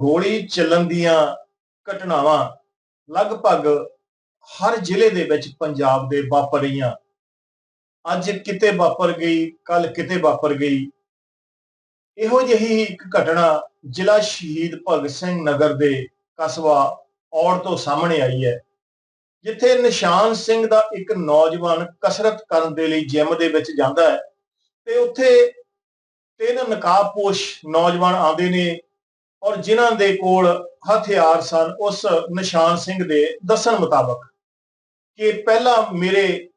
ਗੋਲੀ ਚੱਲਣ ਦੀਆਂ ਘਟਨਾਵਾਂ ਲਗਭਗ ਹਰ ਜ਼ਿਲ੍ਹੇ ਦੇ ਵਿੱਚ ਪੰਜਾਬ ਦੇ ਵਾਪਰ ਰਹੀਆਂ। ਅੱਜ ਕਿਤੇ ਵਾਪਰ ਗਈ ਕੱਲ ਕਿਤੇ ਵਾਪਰ ਗਈ। ਇਹੋ ਜਿਹੀ ਇੱਕ ਘਟਨਾ ਜ਼ਿਲ੍ਹਾ ਸ਼ਹੀਦ ਭਗਤ ਸਿੰਘ ਨਗਰ ਦੇ ਕਸਬਾ ਔੜ ਤੋਂ ਸਾਹਮਣੇ ਆਈ ਹੈ, ਜਿੱਥੇ ਨਿਸ਼ਾਨ ਸਿੰਘ ਦਾ ਇੱਕ ਨੌਜਵਾਨ ਕਸਰਤ ਕਰਨ ਦੇ ਲਈ ਜਿਮ ਦੇ ਵਿੱਚ ਜਾਂਦਾ ਹੈ ਤੇ ਉੱਥੇ ਤਿੰਨ ਨਕਾਬਪੋਸ਼ ਨੌਜਵਾਨ ਆਉਂਦੇ ਨੇ। ਔਰ ਜਿਨ੍ਹਾਂ ਦੇ ਕੋਲ ਹਥਿਆਰ ਸਨ ਉਸ ਨਿਸ਼ਾਨ ਸਿੰਘ ਦੇ ਦੱਸਣ ਮੁਤਾਬਕ ਕਿ ਪਹਿਲਾਂ ਮੇਰੇ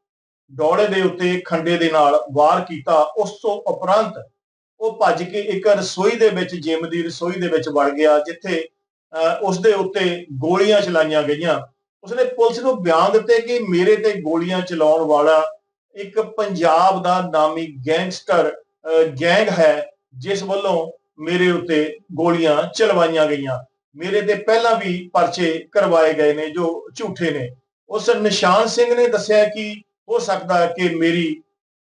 ਦੌੜੇ ਦੇ ਉੱਤੇ ਖੰਡੇ ਦੇ ਨਾਲ ਵਾਰ ਕੀਤਾ ਉਸ ਤੋਂ ਉਪਰੰਤ ਉਹ ਭੱਜ ਕੇ ਇੱਕ ਰਸੋਈ ਦੇ ਵਿੱਚ ਜਿਮ ਦੀ ਰਸੋਈ ਦੇ ਵਿੱਚ ਵੜ ਗਿਆ ਜਿੱਥੇ ਅਹ, ਉਸ ਦੇ ਉੱਤੇ ਗੋਲੀਆਂ ਚਲਾਈਆਂ ਗਈਆਂ। ਉਸਨੇ ਪੁਲਿਸ ਨੂੰ ਬਿਆਨ ਦਿੱਤੇ ਕਿ ਮੇਰੇ ਤੇ ਗੋਲੀਆਂ ਚਲਾਉਣ ਵਾਲਾ ਇੱਕ ਪੰਜਾਬ ਦਾ ਨਾਮੀ ਗੈਂਗਸਟਰ ਅਹ, ਗੈਂਗ ਹੈ ਜਿਸ ਵੱਲੋਂ ਮੇਰੇ ਉੱਤੇ ਗੋਲੀਆਂ ਚਲਵਾਈਆਂ ਗਈਆਂ। ਮੇਰੇ ਤੇ ਪਹਿਲਾਂ ਵੀ ਪਰਚੇ ਕਰਵਾਏ ਗਏ ਨੇ ਜੋ ਝੂਠੇ ਨੇ। ਉਸ ਨਿਸ਼ਾਨ ਸਿੰਘ ਨੇ ਦੱਸਿਆ ਕਿ ਹੋ ਸਕਦਾ ਹੈ ਕਿ ਮੇਰੀ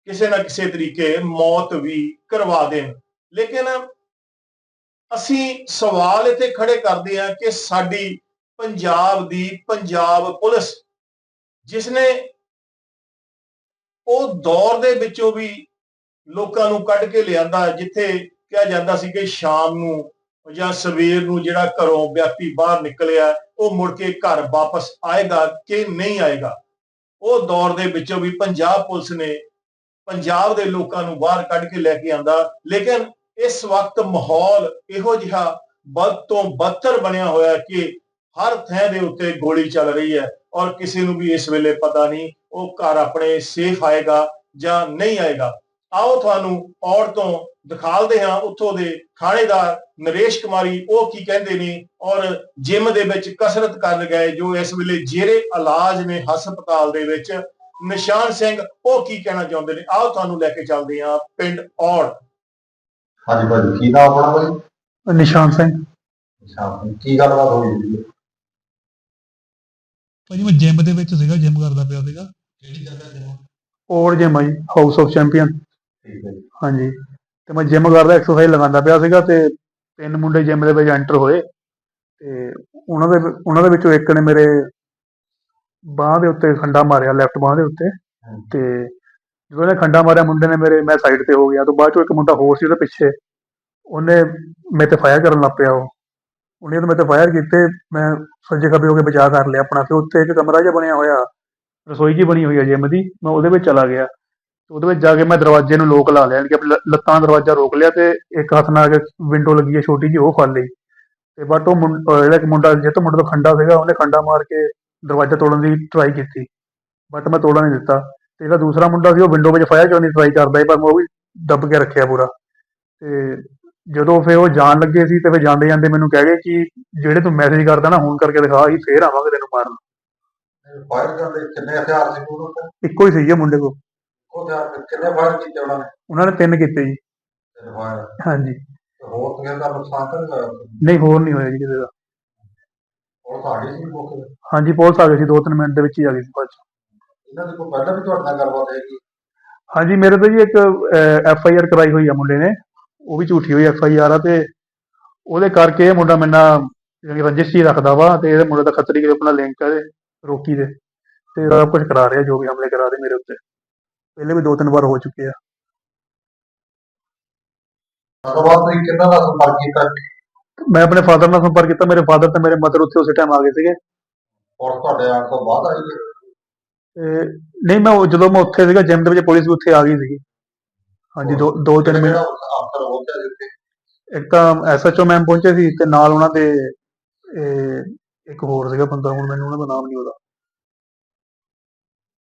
ਕਿਸੇ ਨਾ ਕਿਸੇ ਤਰੀਕੇ ਮੌਤ ਵੀ ਕਰਵਾ ਦੇਣ। ਲੇਕਿਨ ਅਸੀਂ ਸਵਾਲ ਇੱਥੇ ਖੜੇ ਕਰਦੇ ਹਾਂ ਕਿ ਸਾਡੀ ਪੰਜਾਬ ਦੀ ਪੰਜਾਬ ਪੁਲਿਸ ਜਿਸ ਨੇ ਉਹ ਦੌਰ ਦੇ ਵਿੱਚੋਂ ਵੀ ਲੋਕਾਂ ਨੂੰ ਕੱਢ ਕੇ ਲਿਆਂਦਾ, ਜਿੱਥੇ ਕਿਹਾ ਜਾਂਦਾ ਸੀ ਕਿ ਸ਼ਾਮ ਨੂੰ ਜਾਂ ਸਵੇਰ ਨੂੰ ਜਿਹੜਾ ਘਰੋਂ ਵਿਅਕਤੀ ਬਾਹਰ ਨਿਕਲਿਆ, ਉਹ ਮੁੜ ਕੇ ਘਰ ਵਾਪਸ ਆਏਗਾ ਕਿ ਨਹੀਂ ਆਏਗਾ? ਉਹ ਦੌਰ ਦੇ ਵਿੱਚੋਂ ਵੀ ਪੰਜਾਬ ਪੁਲਿਸ ਨੇ ਪੰਜਾਬ ਦੇ ਲੋਕਾਂ ਨੂੰ ਬਾਹਰ ਕੱਢ ਕੇ ਲੈ ਕੇ ਆਂਦਾ, ਲੇਕਿਨ ਇਸ ਵਕਤ ਮਾਹੌਲ ਇਹੋ ਜਿਹਾ ਬਦ ਤੋਂ ਬਦਤਰ ਬਣਿਆ ਹੋਇਆ ਕਿ ਹਰ ਥਾਂ ਦੇ ਉੱਤੇ ਗੋਲੀ ਚੱਲ ਰਹੀ ਹੈ ਔਰ ਕਿਸੇ ਨੂੰ ਵੀ ਇਸ ਵੇਲੇ ਪਤਾ ਨਹੀਂ ਉਹ ਘਰ ਆਪਣੇ ਸੇਫ ਆਏਗਾ ਜਾਂ ਨਹੀਂ ਆਏਗਾ। ਆਓ ਤੁਹਾਨੂੰ ਔਰ ਤੋਂ ਦਿਖਾਲਦੇ ਹਾਂ ਉੱਥੋਂ ਦੇ ਥਾਣੇਦਾਰ ਨਰੇਸ਼ ਕੁਮਾਰੀ ਉਹ ਕੀ ਕਹਿੰਦੇ ਨੇ ਔਰ ਜਿਮ ਦੇ ਵਿੱਚ ਕਸਰਤ ਕਰਨ ਗਏ ਜੋ ਇਸ ਵੇਲੇ ਜੇਰੇ ਇਲਾਜ ਨੇ ਹਸਪਤਾਲ ਦੇ ਵਿੱਚ। ਨਿਸ਼ਾਨ ਸਿੰਘ ਉਹ ਕੀ ਕਹਿਣਾ ਚਾਹੁੰਦੇ ਨੇ? ਆਓ ਤੁਹਾਨੂੰ ਲੈ ਕੇ ਚੱਲਦੇ ਹਾਂ ਪਿੰਡ ਔੜ। ਹਾਂਜੀ ਭਾਜੀ ਕੀ ਨਾਮ ਆਪਣਾ ਭਾਜੀ? ਨਿਸ਼ਾਨ ਸਿੰਘ। ਅੱਛਾ ਕੀ ਗੱਲਬਾਤ ਹੋਈ ਜੀ? ਭਾਜੀ ਮੈਂ ਜਿਮ ਦੇ ਵਿੱਚ ਸੀਗਾ ਜਿਮ ਕਰਦਾ ਪਿਆ ਸੀਗਾ। ਕਿਹੜੀ ਜਗ੍ਹਾ ਤੇ ਔਰ ਜਿਮ ਆ ਜੀ ਹਾਊਸ ਆਫ ਚੈਂਪੀਅਨ। ਠੀਕ ਹੈ ਜੀ। ਹਾਂਜੀ। ਤੇ ਮੈਂ ਜਿਮ ਕਰਦਾ ਐਕਸਰਸਾਈਜ਼ ਲਗਾਉਂਦਾ ਪਿਆ ਸੀਗਾ ਤੇ ਤਿੰਨ ਮੁੰਡੇ ਜਿਮ ਦੇ ਵਿੱਚ ਐਂਟਰ ਹੋਏ ਤੇ ਉਹਨਾਂ ਦੇ ਉਹਨਾਂ ਦੇ ਵਿੱਚੋਂ ਇੱਕ ਨੇ ਮੇਰੇ ਬਾਹ ਦੇ ਉੱਤੇ ਖੰਡਾ ਮਾਰਿਆ ਲੈਫਟ ਬਾਹ ਦੇ ਉੱਤੇ ਤੇ ਜਦੋਂ ਇਹਨੇ ਖੰਡਾ ਮਾਰਿਆ ਮੁੰਡੇ ਨੇ ਮੇਰੇ ਮੈਂ ਸਾਈਡ ਤੇ ਹੋ ਗਿਆ। ਤੋਂ ਬਾਅਦ ਚੋਂ ਇੱਕ ਮੁੰਡਾ ਹੋਰ ਸੀ ਉਹਦੇ ਪਿੱਛੇ ਉਹਨੇ ਮੇਰੇ ਤੇ ਫਾਇਰ ਕਰਨ ਲੱਗ ਪਿਆ ਉਹ। ਉਹਨੇ ਤਾਂ ਮੇਰੇ ਤੇ ਫਾਇਰ ਕੀਤੇ ਮੈਂ ਸੱਜੇ ਖੱਬੇ ਹੋ ਕੇ ਬਚਾ ਕਰ ਲਿਆ ਆਪਣਾ ਫਿਰ ਉੱਤੇ ਇੱਕ ਕਮਰਾ ਜਿਹਾ ਬਣਿਆ ਹੋਇਆ ਰਸੋਈ ਜੀ ਬਣੀ ਹੋਈ ਹੈ ਜਿਮ ਦੀ ਮੈਂ ਉਹਦੇ ਵਿੱਚ ਚਲਾ ਗਿਆ। ਉਹਦੇ ਵਿੱਚ ਜਾ ਕੇ ਮੈਂ ਦਰਵਾਜ਼ੇ ਨੂੰ ਲੋਕ ਲਾ ਲਿਆ ਕਿ ਆਪਣੀ ਲੱਤਾਂ ਦਰਵਾਜ਼ਾ ਰੋਕ ਲਿਆ ਤੇ ਇੱਕ ਹੱਥ ਨਾਲ ਵਿੰਡੋ ਲੱਗੀ ਹੈ ਛੋਟੀ ਜਿਹੀ ਉਹ ਫੜ ਲਈ। ਤੇ ਬਟ ਉਹ ਜਿਹੜਾ ਇੱਕ ਮੁੰਡਾ ਜਿਹ ਤੋਂ ਮੁੰਡੇ ਤੋਂ ਖੰਡਾ ਸੀਗਾ ਉਹਨੇ ਖੰਡਾ ਮਾਰ ਕੇ ਦਰਵਾਜ਼ਾ ਤੋੜਨ ਦੀ ਟਰਾਈ ਕੀਤੀ। ਬਟ ਮੈਂ ਤੋੜਨ ਨਹੀਂ ਦਿੱਤਾ। ਤੇ ਜਿਹੜਾ ਦੂਸਰਾ ਮੁੰਡਾ ਸੀ ਉਹ ਵਿੰਡੋ ਵਿੱਚ ਫਾਇਰ ਕਰਨ ਦੀ ਟਰਾਈ ਕਰਦਾ ਸੀ ਪਰ ਮੈਂ ਉਹ ਵੀ ਦੱਬ ਕੇ ਰੱਖਿਆ ਪੂਰਾ। ਤੇ ਜਦੋਂ ਫਿਰ ਉਹ ਜਾਣ ਲੱਗੇ ਸੀ ਤੇ ਫਿਰ ਜਾਂਦੇ ਜਾਂਦੇ ਮੈਨੂੰ ਕਹਿ ਗਏ ਕਿ ਜਿਹੜੇ ਤੂੰ ਮੈਸੇਜ ਕਰਦਾ ਨਾ ਹੁਣ ਕਰਕੇ ਦਿਖਾ ਅਸੀਂ ਫੇਰ ਆਵਾਂਗੇ ਤੈਨੂੰ ਮਾਰਨ। ਫਾਇਰ ਕਰਦੇ ਕਿੰਨੇ ਹਥਿਆਰ ਸੀ ਕੋਲ ਇੱਕੋ ਹੀ ਸੀ ਇਹ ਮੁੰਡੇ ਕੋਲ। ਉਹ ਹਥਿਆਰ ਕਿੰਨੇ ਫਾਇਰ ਕੀਤੇ ਉਹਨਾਂ ਨੇ? ਉਹਨਾਂ ਨੇ ਤਿੰਨ ਕੀਤੇ ਜੀ। ਤਿੰਨ ਫਾਇਰ ਹਾਂਜੀ। ਤੇ ਹੋਰ ਕਿਸੇ ਦਾ ਨੁਕਸਾਨ ਤਾਂ ਨਹੀਂ ਹੋਇਆ? ਨਹੀਂ ਹੋਰ ਨਹੀਂ ਹੋਇਆ ਜੀ ਕਿਸੇ ਦਾ। ਉਹ ਸਾਡੀ ਸੀ ਮੌਕੇ ਤੇ। ਹਾਂਜੀ ਪੁਲਿਸ ਆ ਗਈ ਸੀ ਦੋ ਤਿੰਨ ਮਿੰਟ ਦੇ ਵਿੱਚ ਹੀ ਆ ਗਈ ਸੀ ਬਾਅਦ 'ਚ। ਇਹਨਾਂ ਦੀ ਕੋਈ ਪਹਿਲਾਂ ਵੀ ਤੁਹਾਡੇ ਨਾਲ ਗੱਲਬਾਤ ਹੈਗੀ? ਹਾਂਜੀ ਮੇਰੇ ਤੇ ਜੀ ਇੱਕ ਐਫ ਆਈ ਆਰ ਕਰਾਈ ਹੋਈ ਆ ਮੁੰਡੇ ਨੇ। ਉਹ ਵੀ ਝੂਠੀ ਹੋਈ ਐਫ ਆਈ ਆਰ ਆ ਤੇ ਉਹਦੇ ਕਰਕੇ ਇਹ ਮੁੰਡਾ ਮੇਰੇ ਨਾਲ ਜਿਹੜੀ ਰੰਜਿਸ਼ ਹੀ ਰੱਖਦਾ ਵਾ ਤੇ ਇਹਦੇ ਮੁੰਡੇ ਦਾ ਖੱਤਰੀ ਕੇ ਆਪਣਾ ਲਿੰਕ ਹੈ ਇਹਦੇ, ਰੋਕੀ ਦੇ। ਤੇ ਸਭ ਕੁਝ ਕਰਾ ਰਿਹਾ ਜੋ ਵੀ ਹਮਲੇ ਕਰਾ ਰਹੇ ਮੇਰੇ ਉੱਤੇ। ਪਹਿਲੇ ਵੀ ਦੋ ਤਿੰਨ ਵਾਰ ਹੋ ਚੁੱਕੇ ਆ। ਗੱਲਬਾਤ ਤੁਸੀਂ ਕਿੰਨਾ ਦਾ ਸੰਪਰਕ ਕੀਤਾ? ਮੈਂ ਆਪਣੇ ਫਾਦਰ ਨਾਲ ਸੰਪਰਕ ਕੀਤਾ ਮੇਰੇ ਫਾਦਰ ਤੇ ਮੇਰੇ ਮਦਰ ਉੱਥੇ ਉਸੇ ਟਾਈਮ ਆ ਗਏ ਸੀਗੇ। ਔਰ ਤੁਹਾਡੇ ਆਉਣ ਤੋਂ ਬਾਅਦ ਆਈ ਹੈ ਤੇ ਨਹੀਂ ਮੈਂ ਉਹ- ਜਦੋਂ ਮੈਂ ਉੱਥੇ ਸੀਗਾ ਜਿਮ ਦੇ ਵਿੱਚ ਪੁਲਿਸ ਵੀ ਉੱਥੇ ਆ ਗਈ ਸੀਗੀ। ਹਾਂਜੀ ਦੋ ਦੋ ਤਿੰਨ ਮਿੰਟ ਜਿਹੜਾ ਅਫਸਰ ਹੋਇਆ ਜਿੱਥੇ ਇੱਕ ਤਾਂ ਐਸਐਚਓ ਮੈਮ ਪਹੁੰਚੇ ਸੀ ਤੇ ਨਾਲ ਉਹਨਾਂ ਦੇ ਇਹ, ਇੱਕ ਹੋਰ ਸੀਗਾ ਬੰਦਾ ਹੁਣ ਮੈਨੂੰ ਉਹਨਾਂ ਦਾ ਨਾਮ ਨਹੀਂ ਉਹਦਾ।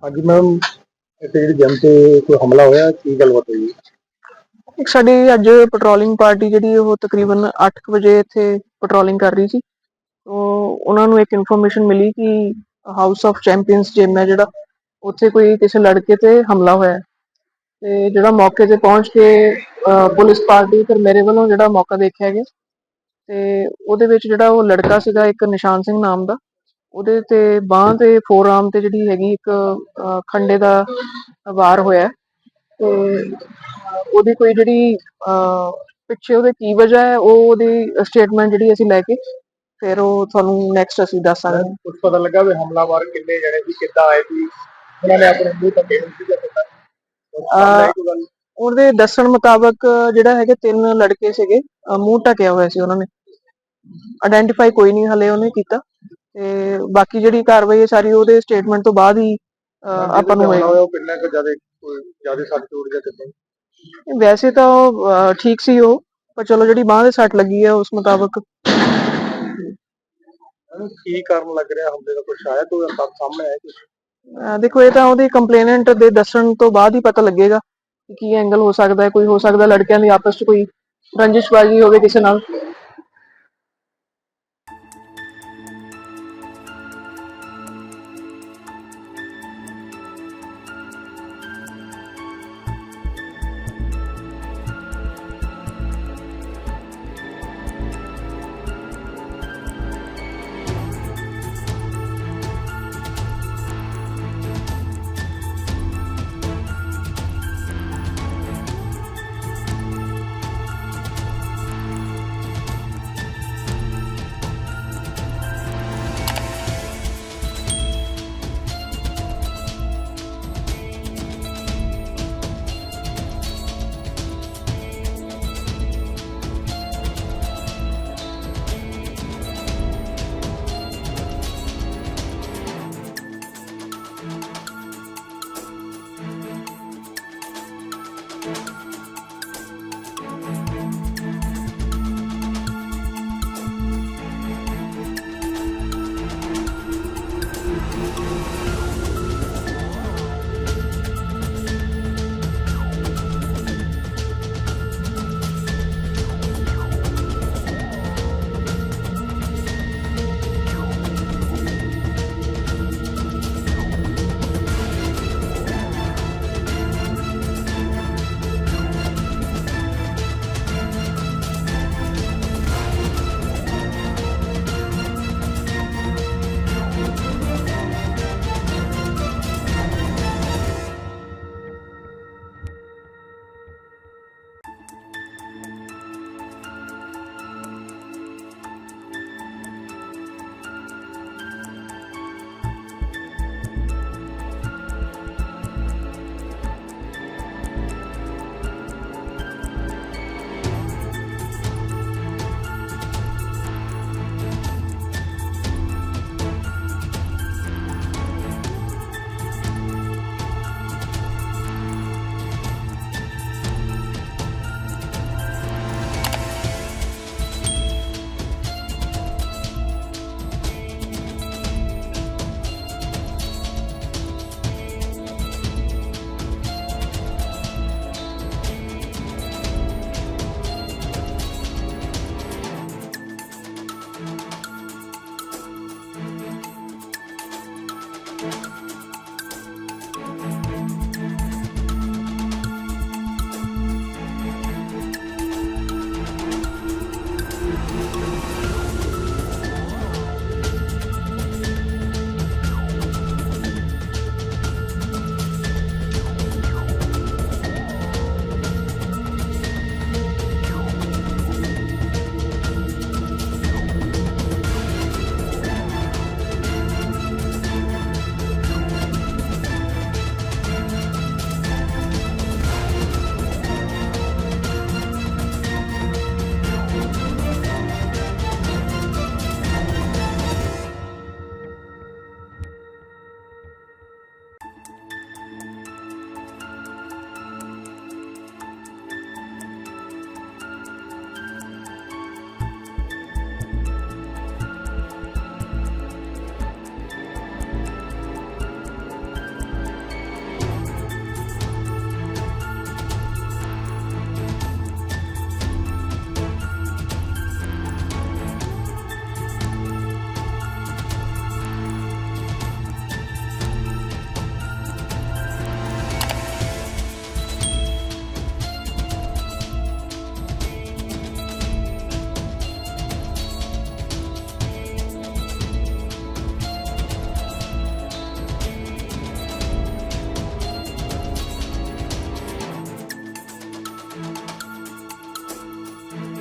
ਹਾਂਜੀ ਮੈਮ ਇੱਥੇ ਜਿਹੜੀ ਜਮ ਤੇ ਕੋਈ ਹਮਲਾ ਹੋਇਆ, ਕੀ ਗੱਲਬਾਤ ਹੋਈ? ਇੱਕ ਸਾਡੀ ਅੱਜ ਪੈਟਰੋਲਿੰਗ ਪਾਰਟੀ ਜਿਹੜੀ ਉਹ ਤਕਰੀਬਨ 8 ਵਜੇ ਇੱਥੇ ਪੈਟਰੋਲਿੰਗ ਕਰ ਰਹੀ ਸੀ। ਤੋਂ ਉਹਨਾਂ ਨੂੰ ਇੱਕ ਇਨਫੋਰਮੇਸ਼ਨ ਮਿਲੀ ਕਿ ਹਾਊਸ ਆਫ ਚੈਂਪੀਅਨਸ ਜਿਮ ਹੈ ਜਿਹੜਾ, ਉੱਥੇ ਕੋਈ ਕਿਸੇ ਲੜਕੇ ਤੇ ਹਮਲਾ ਹੋਇਆ। ਤੇ ਜਿਹੜਾ ਮੌਕੇ ਤੇ ਪਹੁੰਚ ਕੇ ਪੁਲਿਸ ਪਾਰਟੀ ਫਿਰ ਮੇਰੇ ਵੱਲੋਂ ਜਿਹੜਾ ਮੌਕਾ ਦੇਖਿਆ ਗਿਆ। ਤੇ ਉਹਦੇ ਵਿੱਚ ਜਿਹੜਾ ਉਹ ਲੜਕਾ ਸੀਗਾ, ਇੱਕ ਨਿਸ਼ਾਨ ਸਿੰਘ ਨਾਮ ਦਾ ਉਹਦੇ ਤੇ ਬਾਹ ਤੇ ਫੋਰਆਰਮ ਤੇ ਜਿਹੜੀ ਹੈਗੀ ਇੱਕ ਅਹ, ਖੰਡੇ ਦਾ ਵਾਰ ਹੋਇਆ ਹੈ। ਤੇ ਉਹਦੀ ਕੋਈ ਜਿਹੜੀ ਪਿੱਛੇ ਉਹਦੇ ਕੀ ਵਜ੍ਹਾ ਹੈ ਉਹ ਉਹਦੀ ਸਟੇਟਮੈਂਟ ਜਿਹੜੀ ਅਸੀਂ ਲੈ ਕੇ ਫਿਰ ਉਹ ਤੁਹਾਨੂੰ ਨੈਕਸਟ ਅਸੀਂ ਦੱਸਾਂਗੇ। ਕੁਝ ਪਤਾ ਲੱਗਾ ਵੀ ਹਮਲਾਵਰ ਕਿੰਨੇ ਜਣੇ ਸੀ ਕਿੱਦਾਂ ਆਏ ਸੀ? ਉਹਨਾਂ ਨੇ ਆਪਣੇ ਮੂੰਹ ਤੱਕੇ ਨਹੀਂ ਸੀ ਕਿੱਦਾਂ? ਅਹ ਉਹਦੇ ਦੱਸਣ ਮੁਤਾਬਕ ਜਿਹੜਾ ਹੈਗੇ ਤਿੰਨ ਲੜਕੇ ਸੀਗੇ ਅਹ ਮੂੰਹ ਢਕਿਆ ਹੋਇਆ ਸੀ ਉਹਨਾਂ ਨੇ। ਆਇਡੈਂਟੀਫਾਈ ਕੋਈ ਨਹੀਂ ਹਲੇ ਉਹਨੇ ਕੀਤਾ। ਤੇ ਬਾਕੀ ਜਿਹੜੀ ਕਾਰਵਾਈ ਹੈ ਸਾਰੀ ਉਹਦੇ ਸਟੇਟਮੈਂਟ ਤੋਂ ਬਾਅਦ ਹੀ ਆਪਾਂ ਨੂੰ ਹੋਏਗੀ। ਉਹ ਕਿੰਨਾ ਕੁ ਜ਼ਿਆਦਾ ਕੋਈ ਜ਼ਿਆਦਾ ਸੱਟ ਚੋਟ ਜਾਂ ਕਿੱਦਾਂ? ਵੈਸੇ ਤਾਂ ਉਹ, ਠੀਕ ਸੀ ਉਹ ਪਰ ਚਲੋ ਜਿਹੜੀ ਬਾਹ ਦੇ ਸੱਟ ਲੱਗੀ ਹੈ ਉਸ ਮੁਤਾਬਕ। ਕੀ ਕਾਰਨ ਲੱਗ ਰਿਹਾ ਹਮਲੇ ਦਾ ਕੁਝ ਆਇਆ ਕੋਈ ਸਭ ਸਾਹਮਣੇ ਆਇਆ? ਅਹ, ਦੇਖੋ ਇਹ ਤਾਂ ਉਹਦੇ ਕੰਪਲੇਨੈਂਟ ਦੇ ਦੱਸਣ ਤੋਂ ਬਾਅਦ ਹੀ ਪਤਾ ਲੱਗੇਗਾ ਕਿ ਕੀ ਐਂਗਲ ਹੋ ਸਕਦਾ ਹੈ ਕੋਈ ਹੋ ਸਕਦਾ ਲੜਕਿਆਂ ਦੀ ਆਪਸ 'ਚ ਕੋਈ ਰੰਜਿਸ਼ਬਾਜ਼ੀ ਹੋਵੇ ਕਿਸੇ ਨਾਲ।